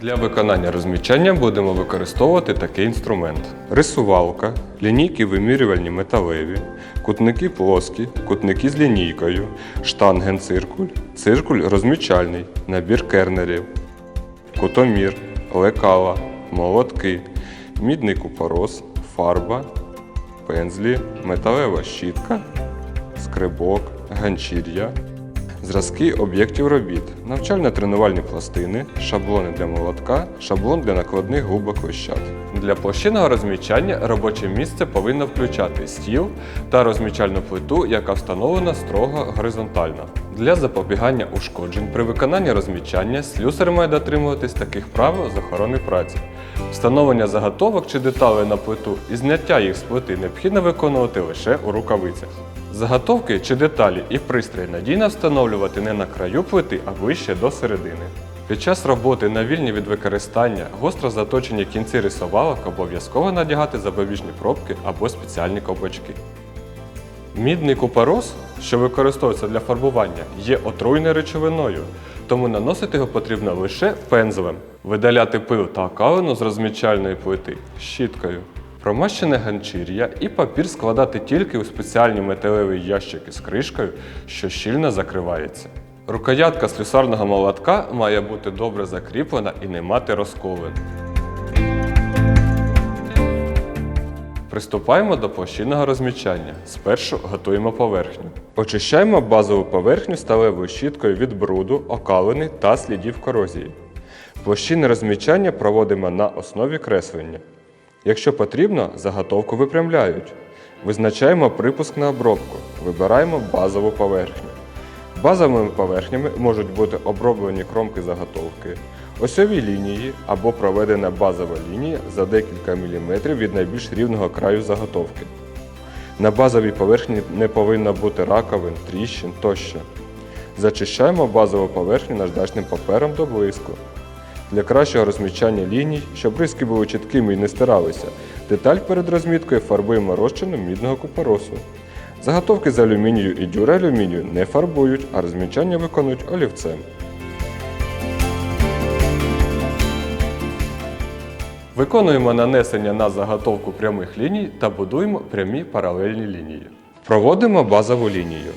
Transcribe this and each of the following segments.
Для виконання розмічання будемо використовувати такий інструмент: рисувалка, лінійки вимірювальні металеві, кутники плоскі, кутники з лінійкою, штангенциркуль, циркуль розмічальний, набір кернерів, кутомір, лекала, молотки, мідний купорос, фарба, пензлі, металева щітка, скрибок, ганчір'я, зразки об'єктів робіт, навчально-тренувальні пластини, шаблони для молотка, шаблон для накладних губок лищат. Для площинного розмічання робоче місце повинно включати стіл та розмічальну плиту, яка встановлена строго горизонтально. Для запобігання ушкоджень при виконанні розмічання слюсар має дотримуватись таких правил з охорони праці. Встановлення заготовок чи деталей на плиту і зняття їх з плити необхідно виконувати лише у рукавицях. Заготовки чи деталі і пристрої надійно встановлювати не на краю плити, а ближче до середини. Під час роботи на вільні від використання гостро заточені кінці рисовалок обов'язково надягати запобіжні пробки або спеціальні ковбачки. Мідний купорос, що використовується для фарбування, є отруйною речовиною, тому наносити його потрібно лише пензлем, видаляти пил та окалину з розмічальної плити щіткою. Промащене ганчір'я і папір складати тільки у спеціальні металеві ящики з кришкою, що щільно закривається. Рукоятка слюсарного молотка має бути добре закріплена і не мати розколин. Приступаємо до площинного розмічання. Спершу готуємо поверхню. Очищаємо базову поверхню сталевою щіткою від бруду, окалини та слідів корозії. Площинне розмічання проводимо на основі креслення. Якщо потрібно, заготовку випрямляють. Визначаємо припуск на обробку. Вибираємо базову поверхню. Базовими поверхнями можуть бути оброблені кромки заготовки, осьові лінії або проведена базова лінія за декілька міліметрів від найбільш рівного краю заготовки. На базовій поверхні не повинно бути раковин, тріщин тощо. Зачищаємо базову поверхню наждачним папером до блиску. Для кращого розмічання ліній, щоб риски були чіткими і не стиралися, деталь перед розміткою фарбуємо розчином мідного купоросу. Заготовки з алюмінію і дюралюмінію не фарбують, а розмічання виконують олівцем. Виконуємо нанесення на заготовку прямих ліній та будуємо прямі паралельні лінії. Проводимо базову лінію.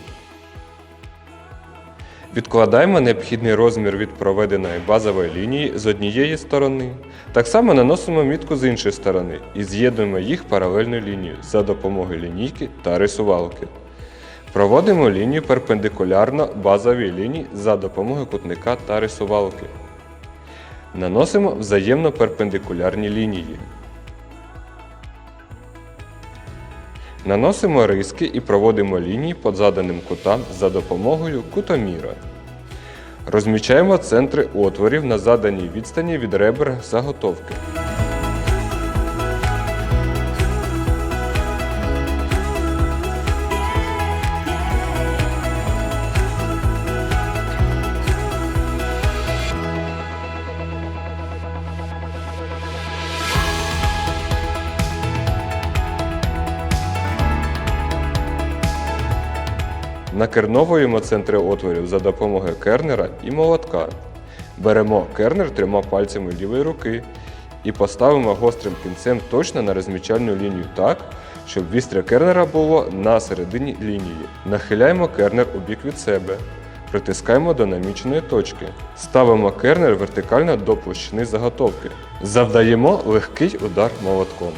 Відкладаємо необхідний розмір від проведеної базової лінії з однієї сторони. Так само наносимо мітку з іншої сторони і з'єднуємо їх паралельною лінією за допомогою лінійки та рисувалки. Проводимо лінію перпендикулярно базовій лінії за допомогою кутника та рисувалки. Наносимо взаємно перпендикулярні лінії. Наносимо риски і проводимо лінії по заданим кутам за допомогою кутоміра. Розмічаємо центри отворів на заданій відстані від ребер заготовки. Накерновуємо центри отворів за допомогою кернера і молотка. Беремо кернер трьома пальцями лівої руки і поставимо гострим кінцем точно на розмічальну лінію так, щоб вістря кернера було на середині лінії. Нахиляємо кернер у бік від себе. Притискаємо до наміченої точки. Ставимо кернер вертикально до площини заготовки. Завдаємо легкий удар молотком.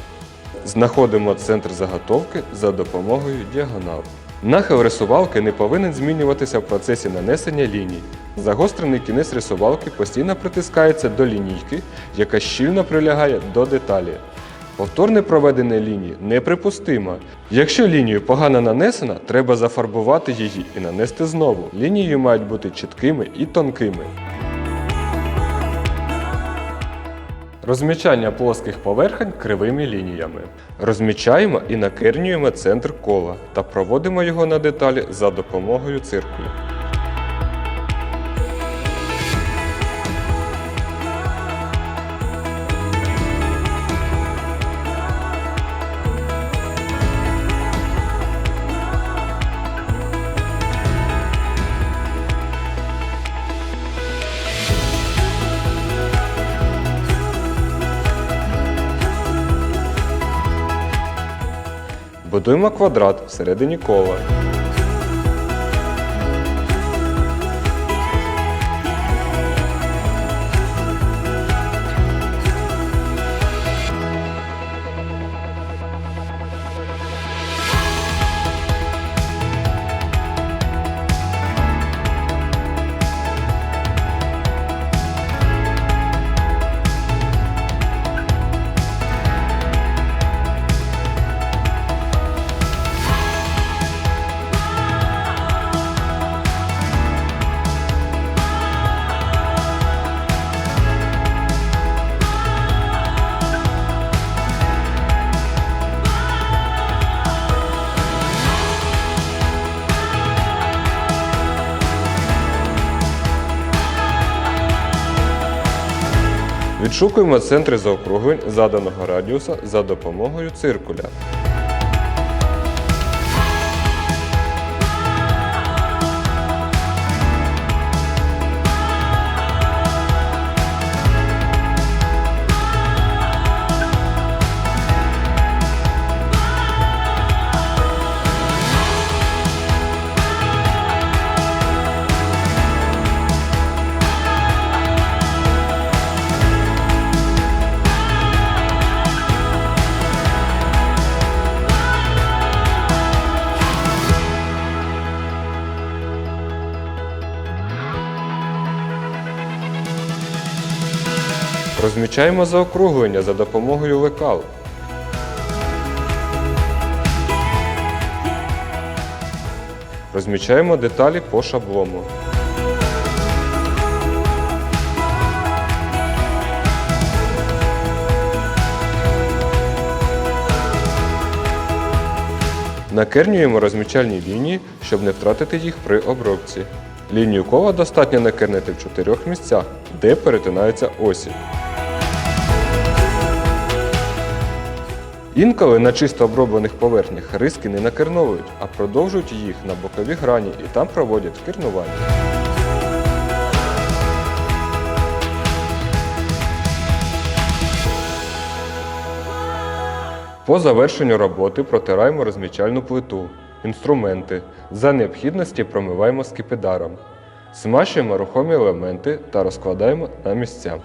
Знаходимо центр заготовки за допомогою діагонал. Нахил рисувалки не повинен змінюватися в процесі нанесення ліній. Загострений кінець рисувалки постійно притискається до лінійки, яка щільно прилягає до деталі. Повторне проведення лінії неприпустимо. Якщо лінію погано нанесена, треба зафарбувати її і нанести знову. Лінії мають бути чіткими і тонкими. Розмічання плоских поверхень кривими лініями. Розмічаємо і накернюємо центр кола та проводимо його на деталі за допомогою циркулю. Будуємо квадрат всередині кола. Відшукуємо центри заокруглень заданого радіуса за допомогою циркуля. Розмічаємо заокруглення за допомогою лекал. Розмічаємо деталі по шаблону. Накернюємо розмічальні лінії, щоб не втратити їх при обробці. Лінію кола достатньо накернити в чотирьох місцях, де перетинаються осі. Інколи на чисто оброблених поверхнях риски не накерновують, а продовжують їх на бокові грані і там проводять кернування. По завершенню роботи протираємо розмічальну плиту, інструменти. За необхідності промиваємо скипидаром. Смащуємо рухомі елементи та розкладаємо на місця.